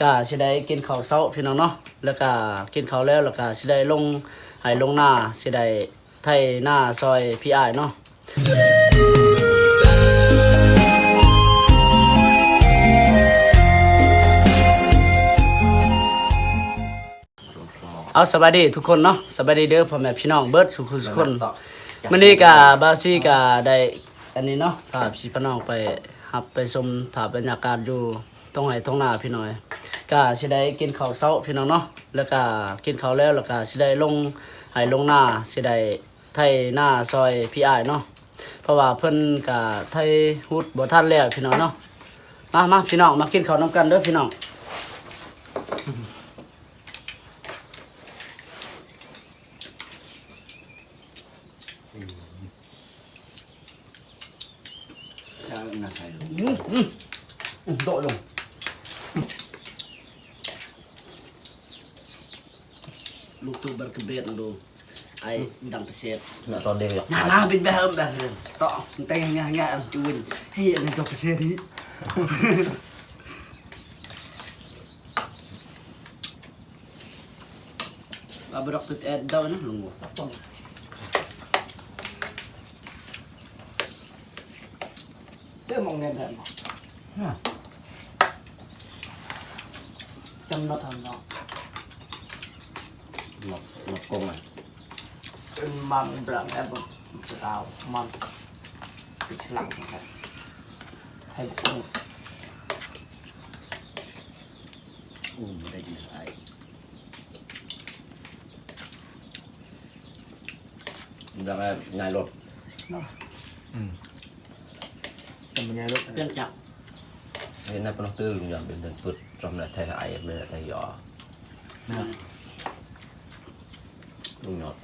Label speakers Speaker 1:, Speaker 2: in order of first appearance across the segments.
Speaker 1: ก็สิได้กินข้าวเช้าพี่น้องเนาะแล้วก็กินข้าวแล้วแล้วก็สิได้ลงให้ลงหน้าสิได้ไถหน้าซอยพี่อ้ายเนาะเอาสบายดีทุกคนเนาะสบายดีเด้อพ่อแม่พี่น้องเบิดสุขทุกคนมื้อนี้ก็บาซี่ก็ได้ อันนี้เนาะพาพี่พี่น้องไปหับไปชมภาพบรรยากาศอยู่ตรงไหนตรงหน้าพี่น้อยก็สิได้กินข้าวเช้าพี่น้องเนาะแล้วก็กินข้าวแล้วแล้วก็สิได้ลงให้ลงหน้าสิได้ไถหน้าซอยพี่อ้ายเนาะเพราะว่าเพิ่นก็ไถฮุดบ่ทันแล้วพี่น้องเนาะมามาพี่น้องมากินข้าวนํกันเด้อพี่น้อง Đội rồi Lúc tu bật cái bệt đồ Ai đăng cái xe Nó tròn đều rồi Nà nà bên bé hơn bé rồi Tọ Tay nghe nghe em chú Quỳnh Hiện
Speaker 2: là đọc cái
Speaker 1: xe đi Bà bà đọc tụt ẹt đâu nó lùng ngủ บบนี้ต่อแต่งงานงานจูนเฮ้ยอันนี้ดังเสียดที่อาบรักตุดแอดดาวนะลุงต้อง
Speaker 3: เรื่องม องเงินแทนจำนัดทำเนาะ
Speaker 2: Nak nak kong ah.
Speaker 3: เป็นมันเปล่าแอบแบบจะเอามันปิดหลังนะครับให้ต้อง
Speaker 2: Uh, dah jenis ai. Dah kan ngai lot.
Speaker 3: เป็นยังไงลูก
Speaker 1: เปลี่ยนจาก
Speaker 2: Hai nak pernah tu yang ben dan put from nak thai ai ben thai yo.
Speaker 3: Nah.
Speaker 2: Lu nyot.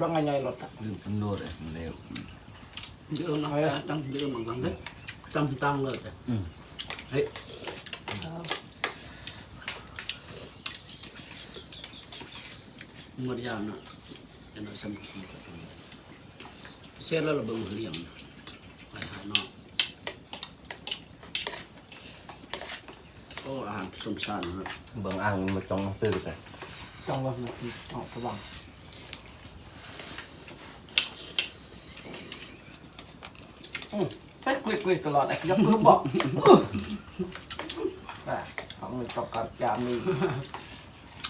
Speaker 3: ร้องยังไงรถอะ
Speaker 2: Lu pendur eh meleu.
Speaker 1: เยอะมากตั้งเยอะเหมือนกันเลยตั้งตั้งเลย
Speaker 2: อืม
Speaker 1: เฮ้ยหมดยามนะจะนอนสมคีกับตรงนี้ เสร็จแล้วเราเบิ่งเลี้ยงไปหานอกโอ้อาหารสมสารนะ
Speaker 2: Bang ang macam tu kan.
Speaker 3: จ้องว่ามันจ้องสว่างอืมไปกลิกๆตลอดไอ้ยกคือบอกแต่ของมันตกกับยามี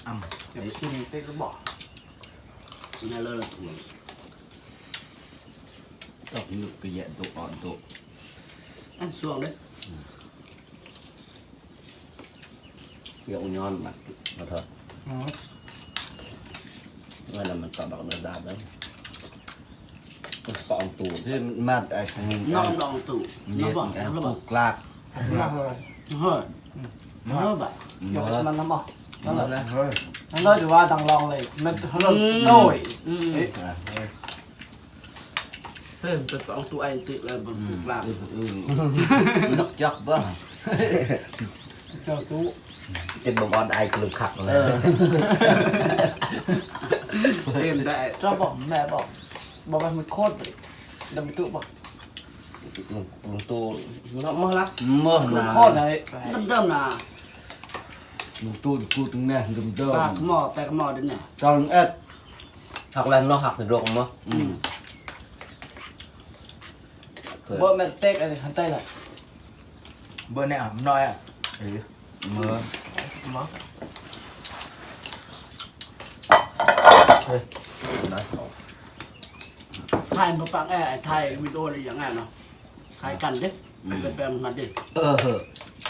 Speaker 3: อ่ำเดี๋ยวชิมเต้ก็บอก
Speaker 1: นี่เลยละตัว
Speaker 2: Tak lu ke tu on tu.
Speaker 1: อันส่วงเลย
Speaker 2: Yang nyon mat. Betul.
Speaker 3: อืม
Speaker 2: Ngai dah mentok dak nak dah dah. Pak on tu. Dia mat ai sang
Speaker 1: น้องลองตู่น้องบอกน้องบอก
Speaker 2: Kelak.
Speaker 3: น่าเลย
Speaker 1: เฮ้ยเฮ้ยแบบ
Speaker 3: เดี๋ยวมันน้ำบอกนั่นแหละ
Speaker 2: Mana?
Speaker 3: นั่นเลยถือว่าดังลองเลยมันเขาเลยโอ้ย
Speaker 1: อืม
Speaker 3: เอ๊ะ
Speaker 2: Ah,
Speaker 1: เฮ้ยเป็นของตัวไอ้ติเลยบนปลูกหลัง
Speaker 2: Nak jak bah.
Speaker 3: เจ้าตู้
Speaker 2: Trên bông on ai cứ khắc
Speaker 1: เออเต็มได้
Speaker 3: เจ้าบอกแม่บอกบอกว่ามันโคตรเลยดำตู้บอก
Speaker 2: Lung tu nak mah lah. Mah
Speaker 3: มัน
Speaker 2: nah.
Speaker 3: โคตรเลย
Speaker 1: เดิมๆนะ
Speaker 2: Lung tu ku teng nah dum
Speaker 1: ปาก
Speaker 2: dum.
Speaker 1: หม้อแปกหม้อเดินเนี่ย
Speaker 2: Tong et. Hak lan no hak dok mah.
Speaker 1: อืม
Speaker 3: ว่าแม่เต๊กอะไรหันใต้เลย
Speaker 4: เบอร์เนี่ยน้อยอะ
Speaker 2: Mah.
Speaker 3: มั้ง
Speaker 2: Dah.
Speaker 1: ถ่ายมาปังแอ้ถ่ายวิดีโออะไรอย่างเงี้ยเนาะถ่ายกันดิเป็นแบบนั้นดิ
Speaker 2: Eh.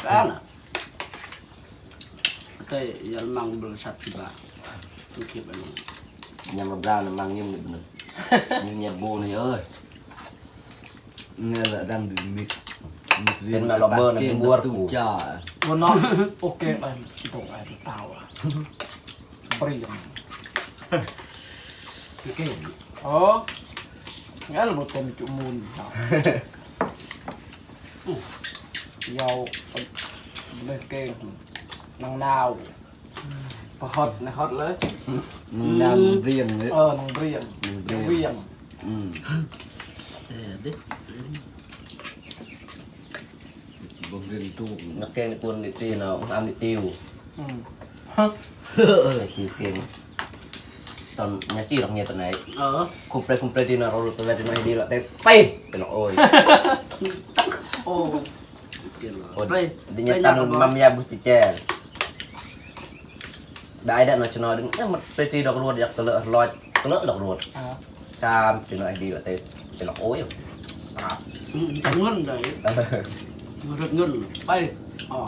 Speaker 1: แป้น่ะแต่ยันมังบริษัทที่บ้านทุกคลิปอันนี้
Speaker 2: Nyam bra na mang nyam ni bener. Ni nyat bu ni ơi.
Speaker 5: Nghe là đang được mít
Speaker 2: Tên mà lò bơ là cái bua
Speaker 5: tu
Speaker 2: của.
Speaker 5: cha
Speaker 3: วันนอนโอเคไปที่ตรงไอ้ที่เตาอะเปรี้ยง
Speaker 1: พี่เก่ง
Speaker 3: โอ้งั้นเราต้มจุมูลเนาะยาวเล่นเก่งนางนาวพอฮอตนะฮอตเลย
Speaker 5: Nam riêng đấy
Speaker 3: เออนางเรียงนางเรียง
Speaker 5: อืม
Speaker 1: เออดิ
Speaker 5: บ่เรียนตู้
Speaker 2: นักเก่งในกวนในตีเนาะอันในติว
Speaker 3: อืม
Speaker 2: เออคือเก่งตอนเนี่ยสี่หลักเนี่ยตอนไหน
Speaker 1: เออ
Speaker 2: คุมเปรคุมเปรตีนาเราตัวแรกที่ไม่ดีละแต่ไปเป็นโอ้ย
Speaker 1: โอ้เก่ง
Speaker 2: โอ้ย
Speaker 1: ไป
Speaker 2: ดิเนี่ยตันมัมยาบุติแจได้ได้นาชนอดึงเนี่ยมันเปรตีดอกรวดอยากตะเลอะลอยตะเลอะดอกรวด
Speaker 3: อ่า
Speaker 2: ตามเป็นอะไรดีละแต่เป็นโอ้ยอะ
Speaker 1: เงินเลย
Speaker 2: เออ
Speaker 1: เงินเงินไปอ๋อ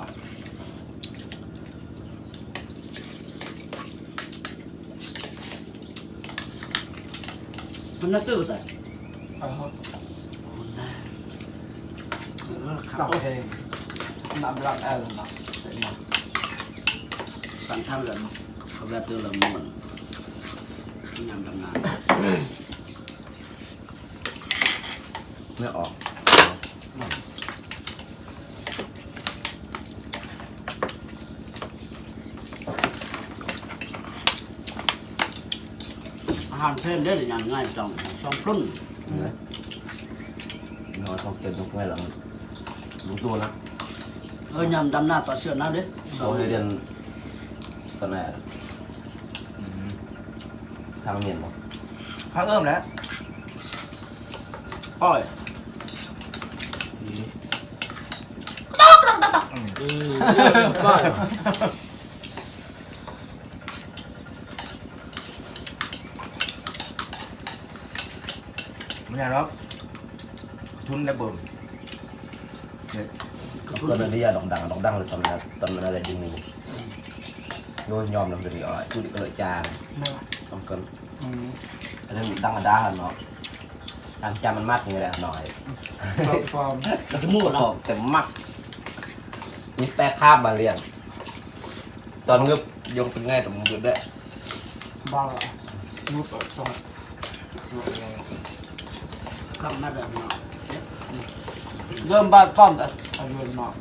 Speaker 1: มันน่าตื่นแต่
Speaker 3: อ่าฮะ
Speaker 1: ขั
Speaker 3: ตั
Speaker 1: บ
Speaker 3: กเองน้ำรังแอลนะใส่มา
Speaker 1: สันทางเลยเขาแบบตื่นละมันยามทำงาน
Speaker 2: ไม่ออก
Speaker 1: อา หารเส้นได้หรือยังง่ายจังสองพุ่น
Speaker 2: นะนอนท้องเต็มทุกเมื่อหลังรู้ตัวนะ
Speaker 1: เอ้ยยำดำหน้าต่อเสื้อหน้าเด้
Speaker 2: เราให้เรียนตอนไหนอะทางเมียนบอก
Speaker 4: พักเอิ่มแล้ว
Speaker 1: อ้อย
Speaker 4: อืม
Speaker 1: อืมก้อย
Speaker 4: มันอย่างหรอกทุนระเบิด
Speaker 2: ตอนนั้นที่ยาดอกดังดอกดังเลยตอนนั้นตอนนั้นอะไรจริงนี่โดนยอมลำเดียวอะไรพูดก็เลยจาง
Speaker 3: ไม่ละ
Speaker 2: ต้องกัน
Speaker 3: อืม
Speaker 2: อันนั้นดังกระด้างเนาะตามจำมันมัดอย่างเงี้ยแหละหน่อย
Speaker 3: ฟอร์มฟอร์ม
Speaker 1: กระมูก
Speaker 2: อ
Speaker 1: เนาะ
Speaker 2: อกแต่มัดมีแปะคาบมาเรียงตอนเงือบยงเป็นไงแต่มึงเกิดได้
Speaker 3: บ้าละมุดออ กซอย
Speaker 1: คำมาเดิมเนาะ
Speaker 3: เริ่มบ้านป้อมแต่อายุมาก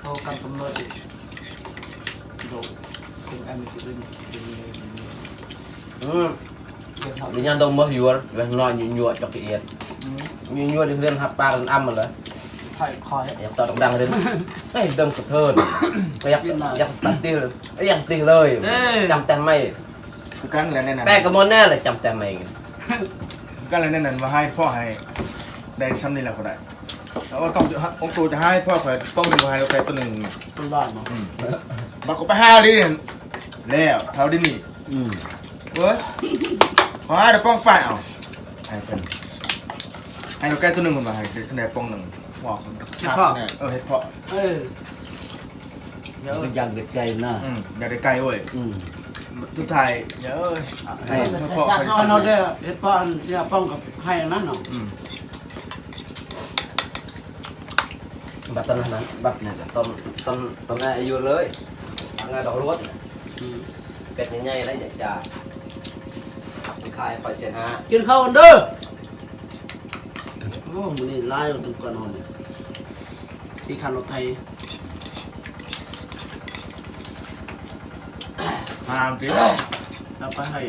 Speaker 3: เขากันกำเนิดอีกดูคุณแอมจะเป็นเป็นเลย
Speaker 2: อืม
Speaker 3: เป็นเขา
Speaker 2: ดิฉันต้องมาอยู่เว้ยนอนอยู่อยู่จอกเอียด
Speaker 3: อืม
Speaker 2: อยู่อยู่ที่เรียนหับปลากันอ้ำมาเลย
Speaker 3: ไผ่คอย
Speaker 2: อยากตอนดังๆเลยเฮ้ยเดิมกระเทินอยากอยากตัดตีเลยอยากตีเลยจำแต่ไม่
Speaker 4: คือกันแล้วแน่นอน
Speaker 2: แป้งกระมอนแน่เลยจำแต่ไม่
Speaker 4: คือ กันแล้วแน่นอนว่าให้พ่อให้ได้ซ้ำนี่แหละก็ได้แล้วก็ต้ององค์ตูจะให้พ่อคอยต้องเป็นคนให้เราใส่ตัวหนึ่ง
Speaker 1: ต้นบ้านเนาะ
Speaker 4: บักก็ไปห้าดิแล้วเท่าดินี่
Speaker 5: อืม
Speaker 4: เว้ยขอให้เดี๋ยวป้องไปเอาให้เป็นให้เราแก้ตัวหนึ่งมันมาให้คะแนนป้องหนึ่งบอกเออเฮ็ดเพาะ
Speaker 1: เออ
Speaker 4: เยอะ
Speaker 5: ก็ยังเด็กใจนะ
Speaker 4: อืมอยากได้ไกลเว้ย
Speaker 5: อืม
Speaker 4: ทุกไทยเยอะให้เพาะ
Speaker 1: เอาเนาะเด้อเฮ็ดป้อนเนี่ยป้องกับให้นั่นเนาะ
Speaker 4: อืม
Speaker 2: บัตรตอนนั้นบัตรเนี่ยตอนตอนตอนอายุเลยทำงานดอกรถเป็ดใหญ่ๆแล้วอยากจะไปขายคอยเสียห้า
Speaker 1: กินข้าวกันเด้อโอ้มื้อนี้ลายอยู่ตุกกันนอนเนี่ยสีคันรถไทย
Speaker 4: ตามสิ
Speaker 1: แล้วไปให้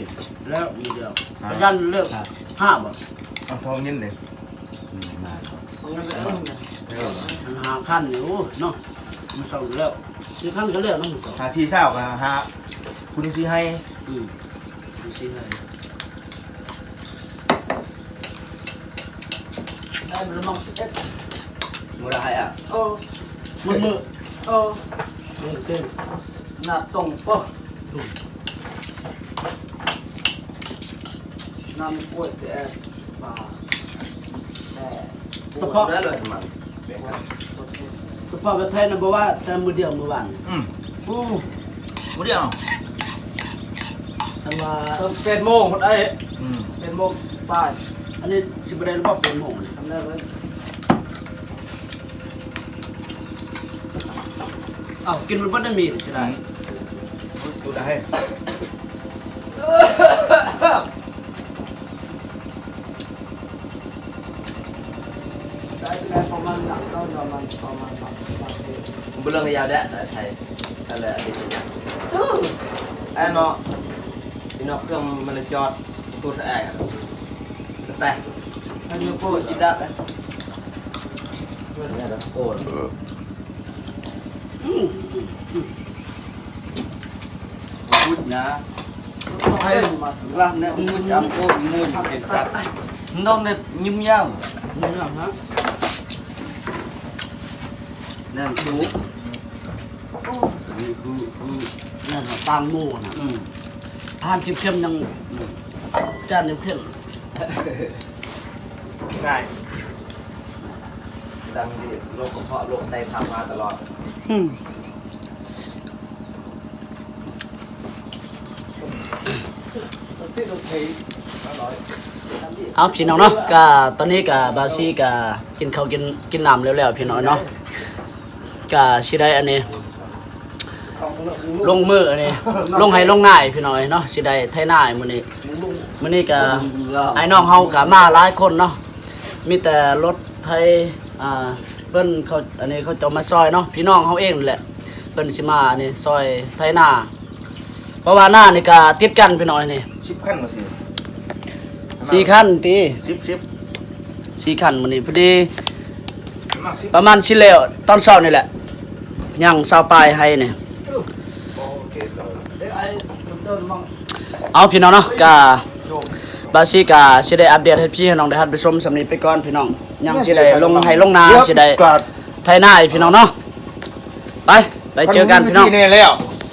Speaker 1: แล้วมีเดียวประยันเลือกห้าบ่
Speaker 4: เอาทองยินเลย
Speaker 5: อืมมา
Speaker 1: เอาเงินไปเอาเงิน
Speaker 4: เออ
Speaker 1: มันหาขั้นอยู่เนาะมันส่งแล้วสี่ขั้นก็เลือกเนาะมันส่ง
Speaker 4: หาซีเศร้ากันฮะคุณซีให้
Speaker 1: อืมมันสี่เลยได้มันมองสิเอ็ด
Speaker 2: มูลค่าอะ
Speaker 1: โอ้มือมือโอ้มือเก่งหน้าตรงปะ น้ำปวดแต่ปลาแต่เฉพาะ
Speaker 2: ได้เลยมัน
Speaker 1: เฉพาะประเทศนะบอกว่าแต่มือเดียวมือวัน
Speaker 4: อืม
Speaker 1: โอ้
Speaker 4: บุเดียว
Speaker 1: ทำมาเป็นโมงคนไอ้เป็นโมงป้ายอันนี้สิบเดือนว่าเป็นโมงทำได้ไหมอ้าวกินมันไม่ได้มีใช่ไหม
Speaker 4: ดูได้
Speaker 1: ได้แค่ประมาณหลังก็ประมาณประมาณสามสิบนาที
Speaker 2: บุเรงยาวได้แต่ไทยอะไรดิฉันอยากไอ้เนาะที่นอกเครื่องมันจอดตัวแอ้ไปอันนี้โก้จิดะไปเนี่ยโก้
Speaker 5: พูดนะ
Speaker 3: ให้มา
Speaker 5: là nè mua chăm cô mua những cái cắt nó nè nhum nhau
Speaker 3: เนื้อฮะ
Speaker 5: nè chú
Speaker 1: นั่นน่ะตามมูน่ะ
Speaker 5: ừ
Speaker 1: อาหารเข้มยังจานยังเข้ม
Speaker 3: ง่าย
Speaker 2: ดังที่โรคกระเพาะโรคไตทำมาตลอด
Speaker 1: อืม
Speaker 3: ที่โอ เอา
Speaker 1: พี่น้องเนาะก็ตอนนี้ก็บาซี่ก็กินข้าวกินกินน้ำแล้วๆพี่น้องเนาะก็สิได้อันนี้ ลงมืออันนี้ ลงให้ลงหน้าพี่น้อยเนาะสิได้ไถหน้ามื้อนี้มื้อนี้ก็ไอ้น้องเฮาก็มาหลายคนเนาะมีแต่รถไทยอ่าเพิ่นเขาอันนี้เขาจะมาซอยเนาะพี่น้องเฮาเองแหละเพิ่นสิมาอันนี้ซอยไถหน้าเพราะว่าหน้านี่ก็ติดกันพี่น้อยนี่
Speaker 4: ชิปขั้นมาสิ
Speaker 1: สี่คันติ
Speaker 4: ชิปชิป
Speaker 1: สี่คันมื้อนี้พอดี ประมาณสิแล้วตอนเช้านี่แหละย่างเช้าปลายให้นี่
Speaker 3: เดี๋ยวไอ้เติมมั่ง
Speaker 1: เอาพี่น้องเนาะกาบาซิกาสิได้อัปเดตให้พี่ให้น้องได้ฮัดไปชมสำนี้ไปก่อนพี่น้องยังสิได้ลงให้ลงนาสิได้
Speaker 4: กลาด
Speaker 1: ไทยหน้าให้พี่น้องเนาะไปไปเจอกันพี่น้อง